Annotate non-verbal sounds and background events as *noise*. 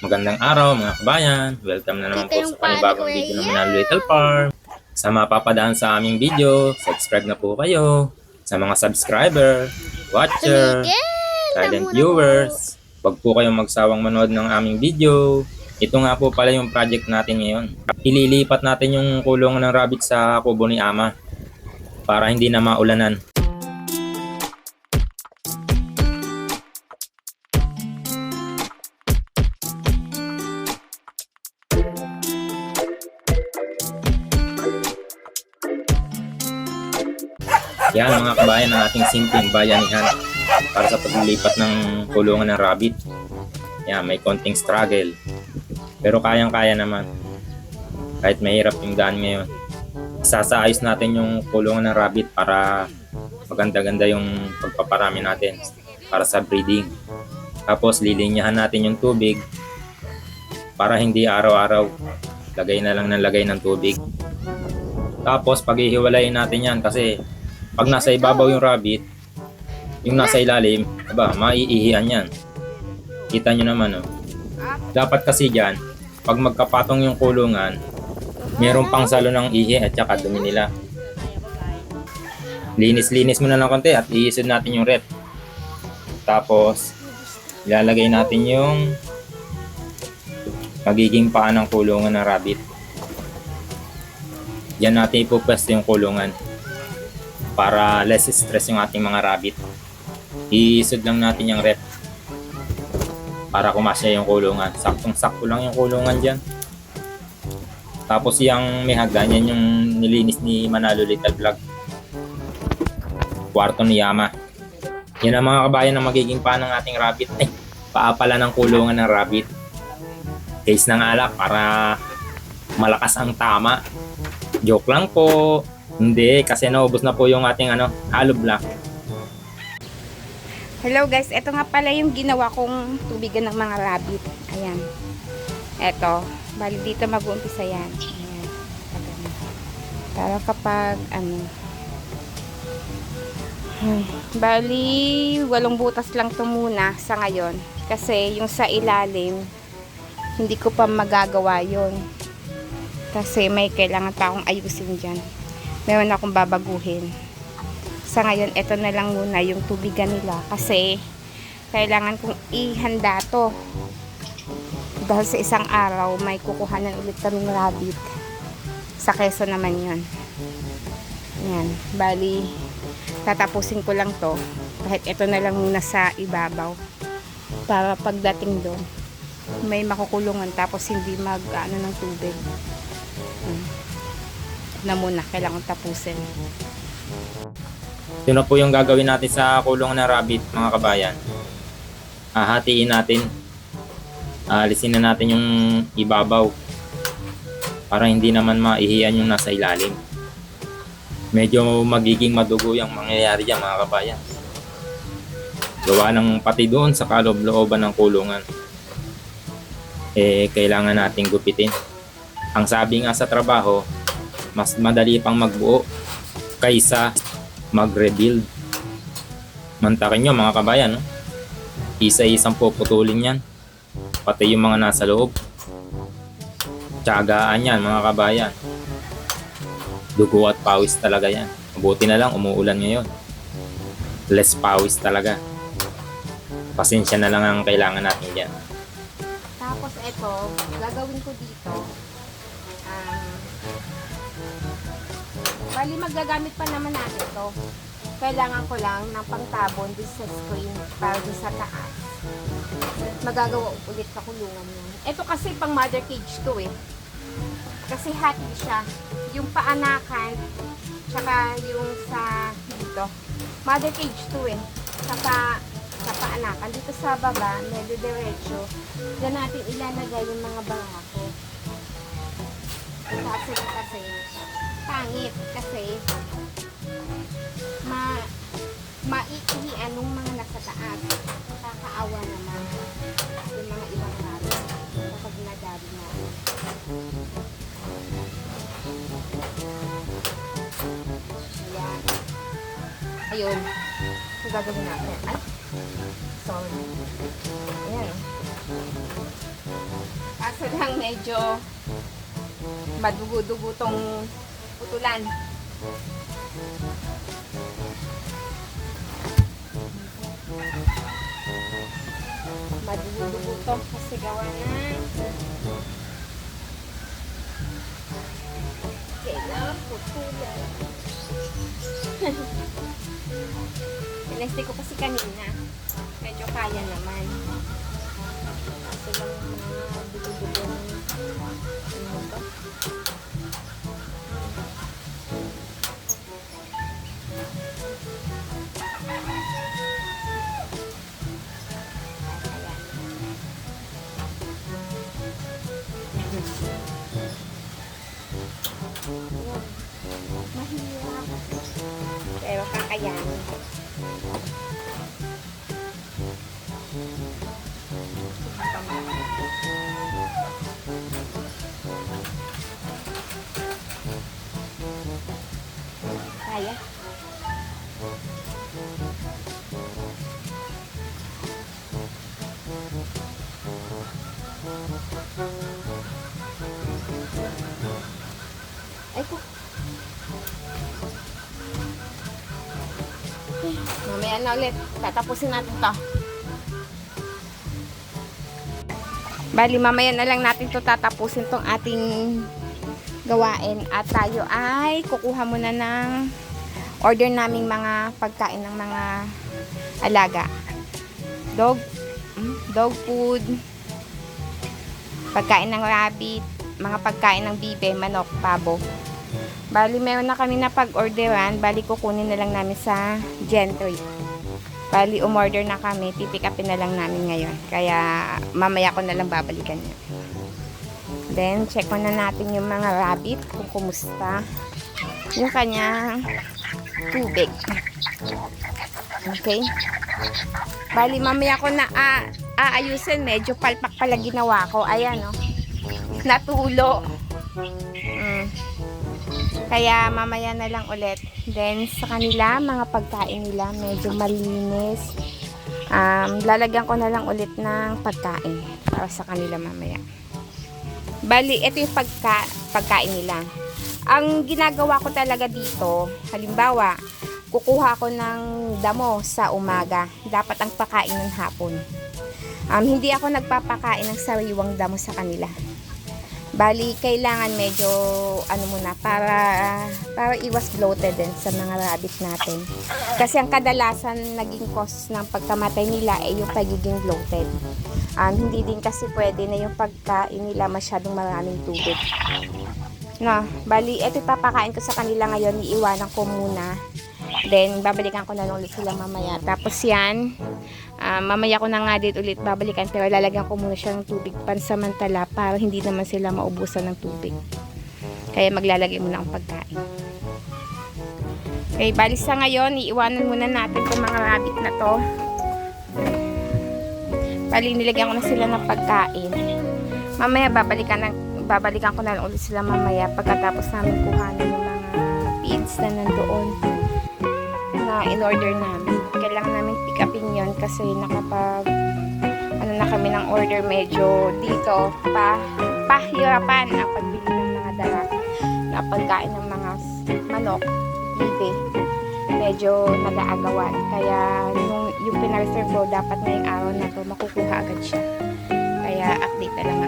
Magandang araw mga kabayan. Welcome na naman Dito po sa panibagong video Kuya naman ng Little Farm. Sa mapapadaan sa aming video, subscribe na po kayo. Sa mga subscriber, watcher, silent viewers, wag po kayong magsawang manood ng aming video. Ito nga po pala yung project natin ngayon. Ililipat natin yung kulungan ng rabbit sa kubo ni Ama para hindi na maulanan. Yan mga kabayan ng ating simpleng bayanihan para sa paglilipat ng kulungan ng rabbit. Yan, may konting struggle. Pero kayang-kaya naman. Kahit mahirap yung daan ngayon. Sasaayos natin yung kulungan ng rabbit para maganda-ganda yung pagpaparami natin para sa breeding. Tapos lilinyahan natin yung tubig para hindi araw-araw lagay na lang ng lagay ng tubig. Tapos paghihiwalayin natin yan kasi pag nasa ibabaw yung rabbit, yung nasa ilalim, aba, maiihian yan. Kita nyo naman, oh. Dapat kasi dyan, pag magkapatong yung kulungan, meron pang salo ng ihi at saka dumi nila. Linis-linis mo na ng konti at iisod natin yung rep. Tapos, ilalagay natin yung magiging paa ng kulungan ng rabbit. Yan natin ipupwesto yung kulungan para less stress yung ating mga rabbit. Iisod lang natin yung rep para kumasya yung kulungan. Saktong-sakto lang yung kulungan dyan. Tapos yung may hagdan, yan yung nilinis ni Manalo Little Vlog. Kwarto ni Yama. Yan ang mga kabayan na magiging paa ng ating rabbit. Ay, paa pala ng kulungan ng rabbit. Case ng alak para malakas ang tama. Joke lang po. Hindi, kasi naubos na po yung ating ano, hollow block. Hello guys, ito nga pala yung ginawa kong tubigan ng mga rabbit. Ayan. Ito. Bali dito mag-uumpisa yan. Ayan. Para kapag ano. Bali, walong butas lang to muna sa ngayon. Kasi yung sa ilalim, hindi ko pa magagawa yon Kasi may kailangan pa akong ayusin dyan. Meron akong babaguhin. Sa ngayon, ito na lang muna yung tubigan nila kasi kailangan kong ihanda to. Dahil sa isang araw may kukuhanan ulit kaming rabbit. Sa keso naman yon yan, bali tatapusin ko lang to. Kahit ito na lang muna sa ibabaw. Para pagdating doon may makukulungan tapos hindi mag ano ng tubig. Hmm. Na muna kailangan tapusin Ito na po yung gagawin natin sa kulungan ng rabbit, mga kabayan. Hahatiin natin. Alisin na natin yung ibabaw para hindi naman maihiyan yung nasa ilalim. Medyo magiging madugo yung mangyayari dyan, mga kabayan. Gawa ng pati doon sa kaloob-looban ng kulungan. Eh, kailangan nating gupitin. Ang sabi nga sa trabaho, mas madali pang magbuo kaysa mag-rebuild. Mantakin nyo mga kabayan, isa-isang puputulin yan. Pati yung mga nasa loob. Tiyagaan yan mga kabayan. Dugo at pawis talaga yan. Mabuti na lang umuulan ngayon. Less pawis talaga. Pasensya na lang ang kailangan natin yan. Tapos ito, gagawin ko dito. Bali magagamit pa naman natin to. Kailangan ko lang ng pangtabon din sa screen para din sa taas. Magagawa ulit sa kulungan yun. Ito kasi pang mother cage to eh. Kasi hati siya. Yung paanakan, tsaka yung sa dito. Mother cage to eh. Saka sa paanakan. Dito sa baba, medyo diretso. Diyan natin ilalagay yung mga bangako. Kasi kasi pangit kasi ma maiihian ng mga nasa taas. Kakaawa naman yung mga ibang natin kapag nadali na. Ayan. Ayun. Ito gagawin natin. Ay, sorry. Ayan. Kaso lang medyo madugo-dugo tong putulan. Madugo-dugo to kasi gawa na. Kailangan putulan. *laughs* Pinesti ko kasi kanina. Medyo kaya naman. Kaso lang mga dugo-dugo Mahirap. Pero kakayanin. Kaya. Ay. Mamaya na ulit. Tatapusin natin to. Bali, mamaya na lang natin to tatapusin tong ating gawain. At tayo ay kukuha muna ng order naming mga pagkain ng mga alaga. Dog, mm, dog food, pagkain ng rabbit, mga pagkain ng bibe, manok, pabo. Bali, meron na kami na pag-orderan. Bali, kukunin na lang namin sa Gentry. Bali, umorder na kami. Pipick upin na lang namin ngayon. Kaya, mamaya ko na lang babalikan niya. Then, check mo na natin yung mga rabbit kung kumusta. Yung kanyang tubig. Okay? Bali, mamaya ko na a aayusin. Medyo palpak pala ginawa ko. Ayan, oh. Natulo. Mm. Kaya mamaya na lang ulit. Then sa kanila, mga pagkain nila medyo malinis. Um, lalagyan ko na lang ulit ng pagkain para sa kanila mamaya. Bali, ito yung pagka, pagkain nila. Ang ginagawa ko talaga dito, halimbawa, kukuha ko ng damo sa umaga. Dapat ang pakain ng hapon. Um, hindi ako nagpapakain ng sariwang damo sa kanila. Bali, kailangan medyo ano muna para para iwas bloated din sa mga rabbit natin. Kasi ang kadalasan naging cause ng pagkamatay nila ay yung pagiging bloated. Um, hindi din kasi pwede na yung pagkain nila masyadong maraming tubig. No, bali, ito papakain ko sa kanila ngayon, iiwanan ko muna. Then, babalikan ko na lang ulit sila mamaya. Tapos yan, Ah, mamaya ko na nga din ulit babalikan pero lalagyan ko muna siya ng tubig pansamantala para hindi naman sila maubusan ng tubig. Kaya maglalagay muna ang pagkain. Okay, bali sa ngayon, iiwanan muna natin itong mga rabbit na to. Bali, nilagyan ko na sila ng pagkain. Mamaya, babalikan, na, babalikan ko na lang ulit sila mamaya pagkatapos namin kuhanin yung mga feeds na nandoon na in-order namin. Kailangan namin pick upin yun kasi nakapag ano na kami ng order medyo dito pa pahirapan ang pagbili ng mga dala na pagkain ng mga manok, bibe. Medyo nag-aagawan. Kaya yung, yung pinarserve ko dapat ngayong araw na to makukuha agad siya. Kaya update na lang